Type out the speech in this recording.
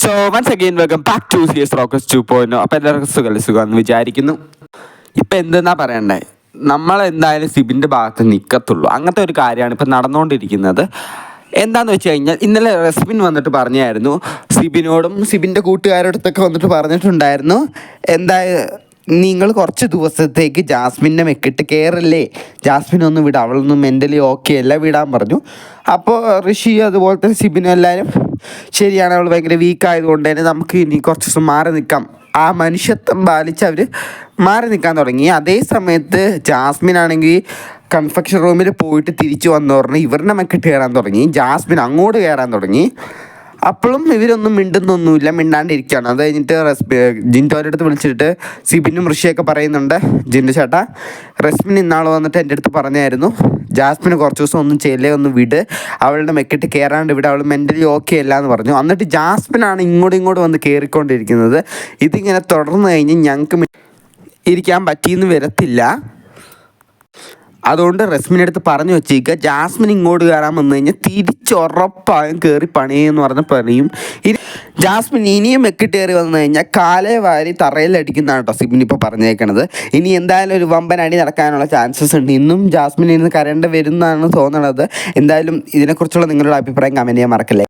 So once again welcome back to C S rocks two point അപ്പോൾ എല്ലാവർക്കും സുഖമല്ലേ സുഖമെന്ന് വിചാരിക്കുന്നു. ഇപ്പം എന്തെന്നാ പറയണ്ടേ? നമ്മൾ എന്തായാലും സിബിന്റെ ഭാഗത്ത് നിൽക്കത്തുള്ളൂ അങ്ങനത്തെ ഒരു കാര്യമാണ് ഇപ്പം നടന്നുകൊണ്ടിരിക്കുന്നത് എന്താന്ന് വെച്ച് കഴിഞ്ഞാൽ ഇന്നലെ റെസ്പിൻ വന്നിട്ട് പറഞ്ഞായിരുന്നു. സിബിനോടും സിബിന്റെ കൂട്ടുകാരോടത്തൊക്കെ വന്നിട്ട് പറഞ്ഞിട്ടുണ്ടായിരുന്നു. എന്താ നിങ്ങൾ കുറച്ച് ദിവസത്തേക്ക് ജാസ്മിനെ മെക്കിട്ട് കയറല്ലേ ജാസ്മിൻ ഒന്ന് വിടാം അവളൊന്നും മെന്റലി ഓക്കെ അല്ല വിടാൻ പറഞ്ഞു. അപ്പോൾ ഋഷി അതുപോലെ തന്നെ സിബിനും എല്ലാവരും ശരിയാണ് അവൾ ഭയങ്കര വീക്കായതുകൊണ്ട് തന്നെ നമുക്ക് ഇനി കുറച്ച് ദിവസം മാറി നിൽക്കാം. ആ മനുഷ്യത്വം പാലിച്ച് അവർ മാറി നിൽക്കാൻ തുടങ്ങി. അതേ സമയത്ത് ജാസ്മിൻ ആണെങ്കിൽ കൺഫെക്ഷൻ റൂമിൽ പോയിട്ട് തിരിച്ചു വന്നു പറഞ്ഞ് ഇവരുടെ മെക്കിട്ട് കയറാൻ തുടങ്ങി. ജാസ്മിൻ അങ്ങോട്ട് കയറാൻ തുടങ്ങി. അപ്പോഴും ഇവരൊന്നും മിണ്ടുന്നൊന്നുമില്ല മിണ്ടാണ്ടിരിക്കുകയാണ്. അത് കഴിഞ്ഞിട്ട് റെസ്പി ജിന്റോന്റെ അടുത്ത് വിളിച്ചിട്ട് സിബിനും ഋഷിയൊക്കെ പറയുന്നുണ്ട്. ജിന്റു ചേട്ടാ റെസ്മിൻ ഇന്നാൾ വന്നിട്ട് എന്റെ അടുത്ത് പറഞ്ഞായിരുന്നു ജാസ്മിന് കുറച്ച് ദിവസം ഒന്നും ചെയ്യില്ലേ ഒന്ന് വിട്. അവളുടെ മെക്കിട്ട് കയറാണ്ട് വിട് അവൾ മെന്റലി ഓക്കെ അല്ല എന്ന് പറഞ്ഞു. എന്നിട്ട് ജാസ്മിനാണ് ഇങ്ങോട്ടും ഇങ്ങോട്ടും വന്ന് കയറിക്കൊണ്ടിരിക്കുന്നത് ഇതിങ്ങനെ തുടർന്ന് കഴിഞ്ഞ് ഞങ്ങൾക്ക് ഇരിക്കാൻ പറ്റിയെന്ന് വരത്തില്ല. അതുകൊണ്ട് റസ്മിന്റെ അടുത്ത് പറഞ്ഞു വെച്ചേക്കുക ജാസ്മിൻ ഇങ്ങോട്ട് കയറാൻ വന്നു കഴിഞ്ഞാൽ തിരിച്ചുറപ്പായും കയറി പണിയെന്ന് പറഞ്ഞ പറയും. ഇനി ജാസ്മിൻ ഇനിയും മെക്കിട്ട് കയറി വന്നു കഴിഞ്ഞാൽ കാലേ വാരി തറയിലടിക്കുന്നതാണ് കേട്ടോ സിബിൻ ഇപ്പോൾ പറഞ്ഞേക്കണത്. ഇനി എന്തായാലും ഒരു വമ്പൻ അടി നടക്കാനുള്ള ചാൻസസ് ഉണ്ട്. ഇന്നും ജാസ്മിൻ ഇന്ന് കരണ്ട് വരുന്നതാണ് തോന്നണത്. എന്തായാലും ഇതിനെക്കുറിച്ചുള്ള നിങ്ങളുടെ അഭിപ്രായം കമന്റ് ചെയ്യാൻ മറക്കല്ലേ.